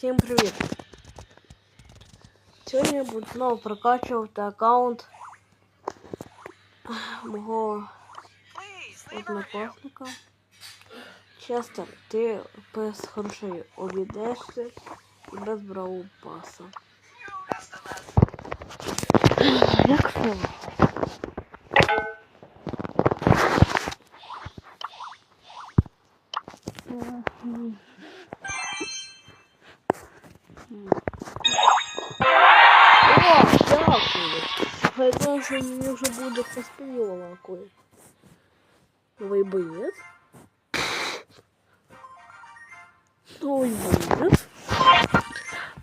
Всім привіт! Сьогодні я буду знову прокачувати аккаунт мого однокласника. Честер, ти без грошей обійдешся і без браву паса. Як це? О, Хай що мені вже буде поспівала кое. Новий боєць. Новий боєць.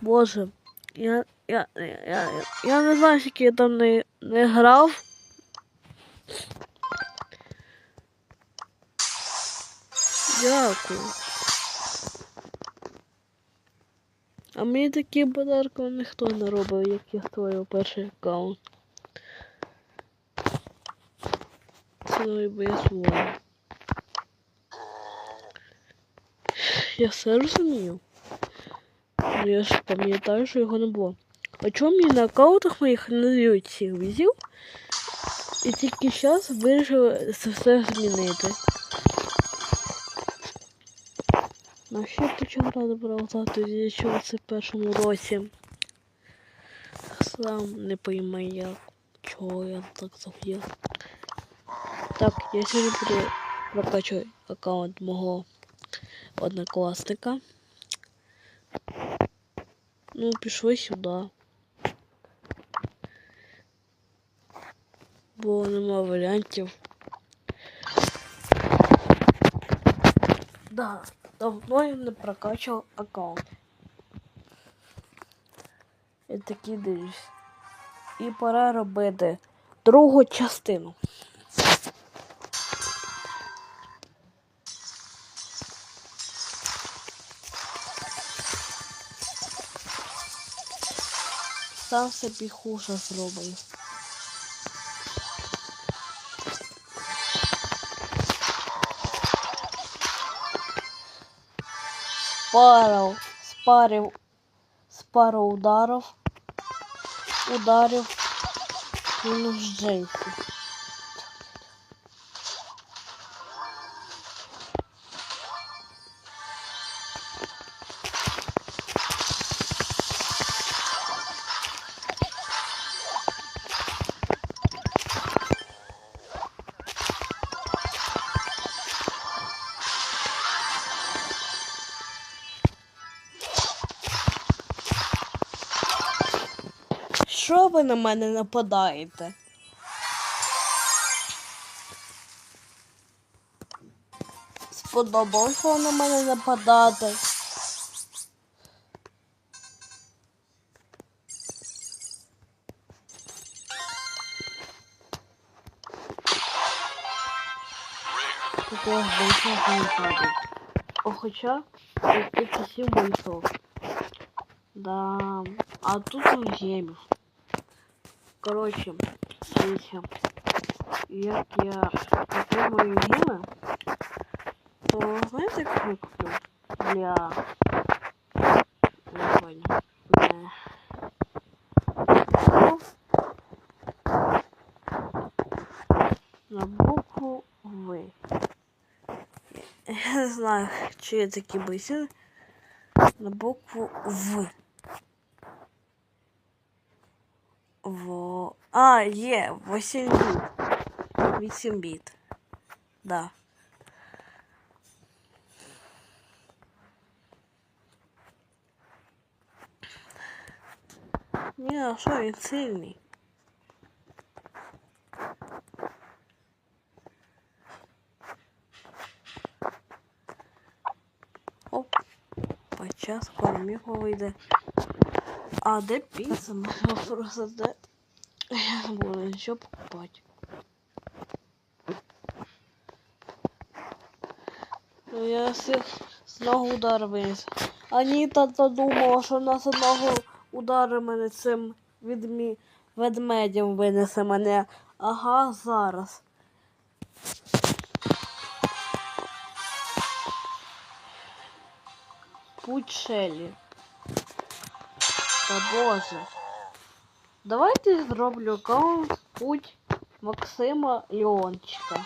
Боже, я, я, я, я, я не знаю, скільки я там не, не грав. Дякую. А мені такі подарки ніхто не робив, як я створив перший аккаунт. Новий боєць Вова. Я все розумію. Ну я ж пам'ятаю, що його не було. А чому мені на аккаунтах моїх не дають цих візів? І тільки зараз вирішили це все змінити. На що я почав грати браузати в 2021 році? Сам не поймаю, як, чого я так захотів. Так, я сьогодні буду прокачувати аккаунт мого однокласника. Ну, пішли сюди. Бо нема варіантів. Да, давно я не прокачував аккаунт. І такий дивлюсь. І пора робити другу частину. Сам собі хуже зроблю. Спарив, спарив, спару ударів, ударів мінус Джейсі. Ви на мене нападаєте? Сподобалося на мене нападати. Такого бойцов не падает. О, хоча это сім бойцов. Да. А тут у землю. Коротше, дивіться, як я мої гіми, то знаєте, як я куплю? Для... Понял. Не. На букву В. Я не знаю, чи є такі бойці. На букву В. Во. А, є, 8 біт. 8 біт. Да. Ні, а що він сильний? Оп. Почас корміго вийде. А де піца? Просто де? Ничего покупать. Ну, я всех с одного удара винес. Аніта-то думала, що вона з одного удара мене цим відмі... ведмедем винесе мене. Ага, зараз. Путь Шелі. Та боже. Давайте зроблю аккаунт путь Максима Леончика.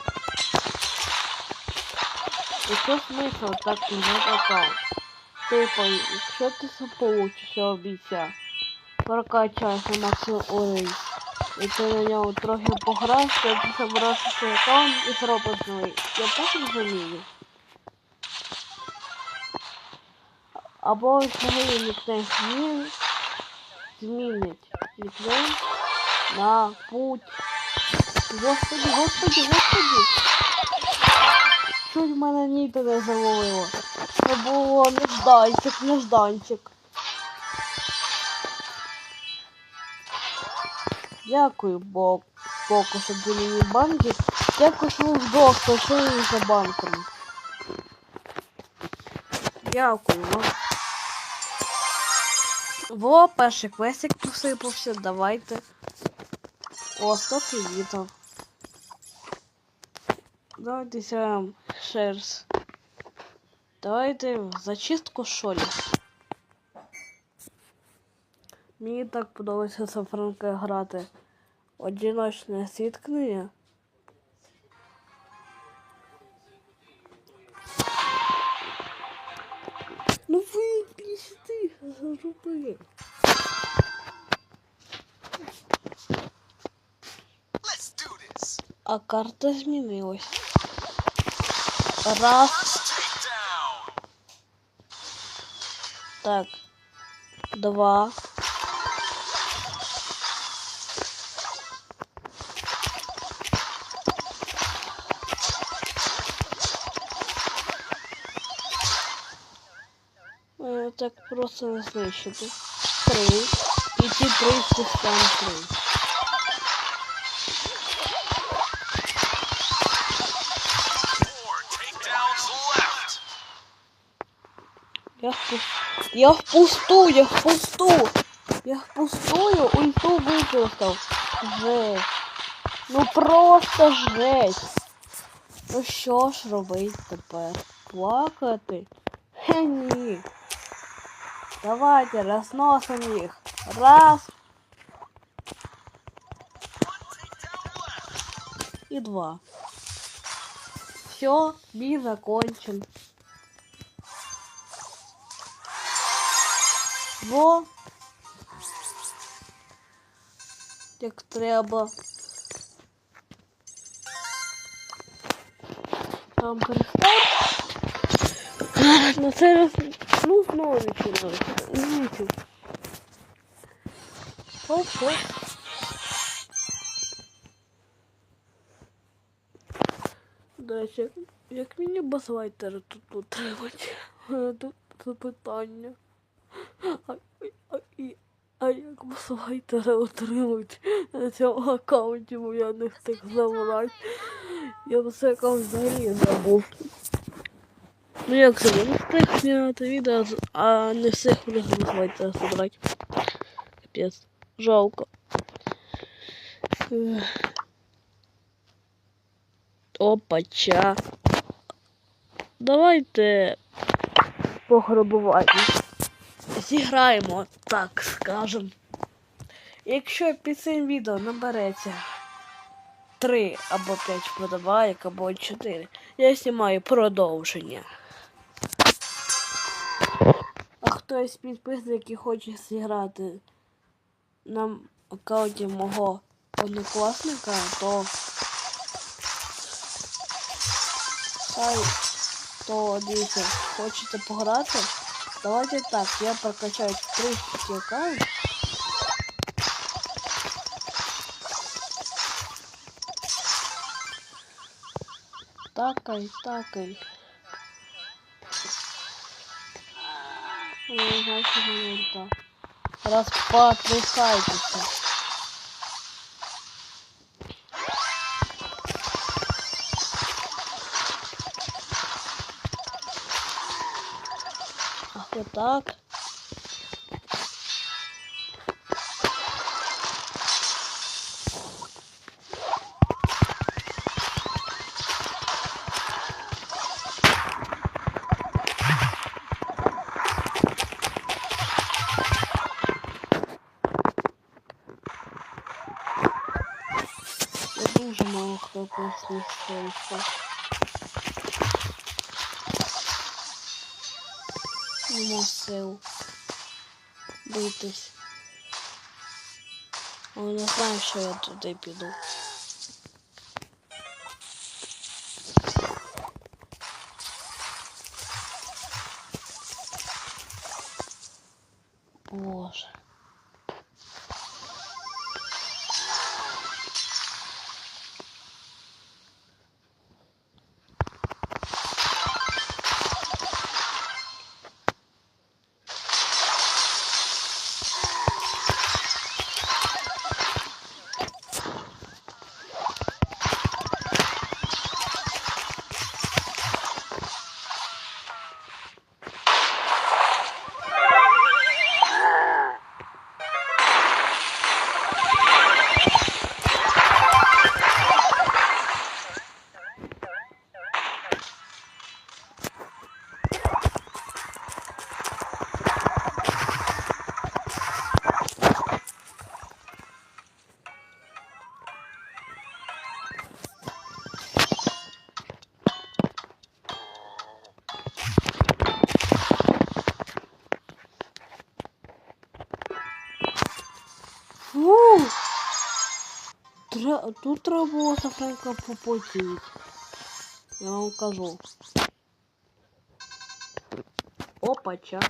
І що смисл так зробити аккаунт? Типа, якщо ти це получиш, я обіцяю, прокачаєш на максимум уровень, і ти на ньому трохи пограєш, то ти забереш свій аккаунт і зробиш новий. Я так розумію. Або взагалі нікнейм змін, змінить нікнейм на путь. Господи, господи, господи! Чуть мене ніде не завалило. Це було нежданчик, нежданчик. Дякую, Бог. Боку, що мені банки. Дякую, що ви вдвох прийшли за банком. Дякую вам. Во, перший квестик посипався, давайте. О, 100 кредитів. Давайте сям шерс. Давайте зачистку шолі. Мені так подобається з Франка грати. Одиночне зіткнення. Ну виключи ти, зроби. А карта змінилась. Раз, Takedown. так. Два. Е, Так просто не знищити. Три. І ті три систем три. Я впустую, я впустую, я впустую ульту використав. Жесть. Ну просто жесть. Ну що ж робить тепер? Плакати? Хе ні. Давайте розносимо їх. Раз. І два. Все, бій закончен. Во. Як треба. Там перестав. На цей раз ну знову починається. Звучу. Оп, оп. До речі, як, мені базлайтери тут утримати? Е, Тут запитання. А, а, і- а як базлайтери отримують на цьому аккаунті, бо я не встиг забрати. Я про цей аккаунт взагалі забув. Ну як це, не встиг зняти відео, а не встиг вже базлайтера забрати. Капець, жалко. Опача. Давайте пограбування. Зіграємо, так скажем. Якщо під цим відео набереться 3 або 5 вподобайок, або 4, я знімаю продовження. А хтось підписник, який хоче зіграти на аккаунті мого однокласника, то Хай то дивіться, хочете пограти? Давайте так, я прокачаю трішки аккаунт. Такай, такай. Ну, значить, так. Битись. Але не знаю, що я туди піду. Тре- Тут треба було за Френка попотіти. Я вам кажу. Опача.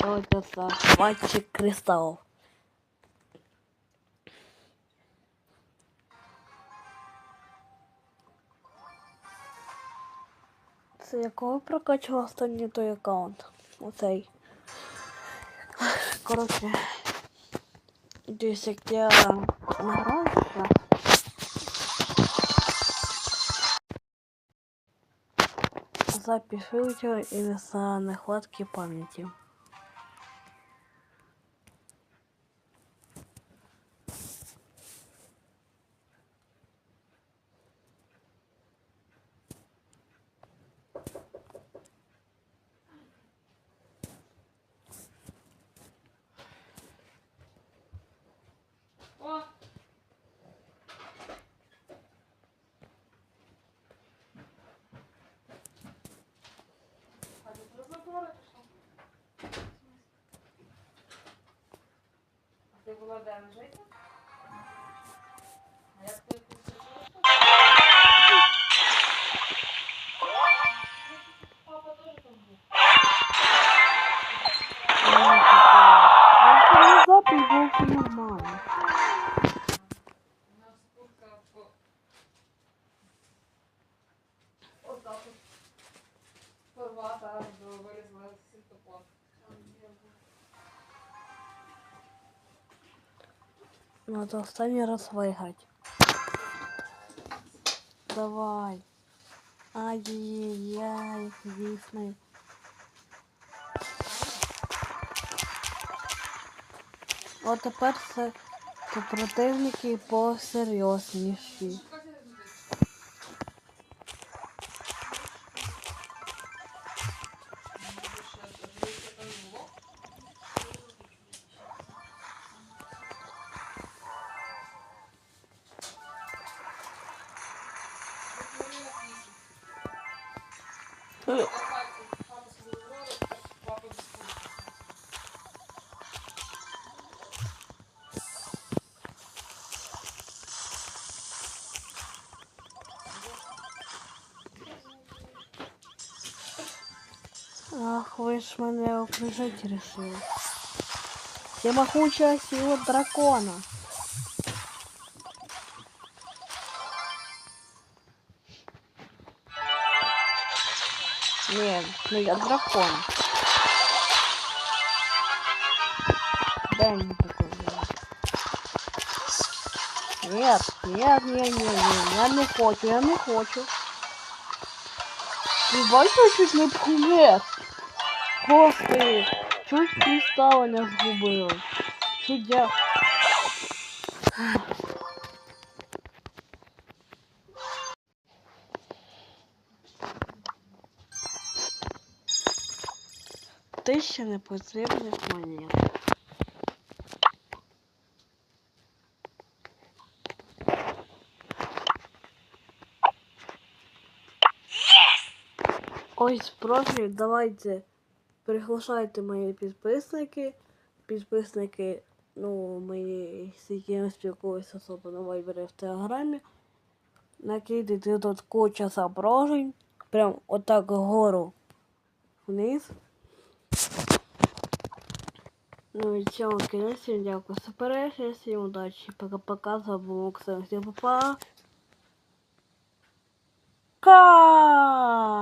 Давайте за хватчик кристаллов. Це якого прокачував останній той аккаунт? Оцей. Коротше. Десь як я награвся. Запись видео из-за нехватки памяти. Була де жити? А як ти Надо останній раз виграти. Давай. Ай-яй-яй, Дисней. От тепер це противники посерйозніші. Ж мене окружити решили. Всемогучая сила дракона. Не, ну я дракон. Дай мне такой. Нет, нет, нет, нет, нет, я не хочу, я не хочу. Ти бачиш, чуть не помер? Кости! Чуть кристали не згубили. Чуть я... Тисяча непотрібних монет. Ой, профіль, давайте. Приглашайте мої підписники. Підписники, ну, мої, з якими спілкуюся особо на вайбері в телеграмі. Накидайте тут куча запрошень. Прям отак гору вниз. Ну і цьому ну, кінець. Всім дякую за перегляд, всім удачі. Пока-пока. З вами Оксана. Всім па-па. Ка!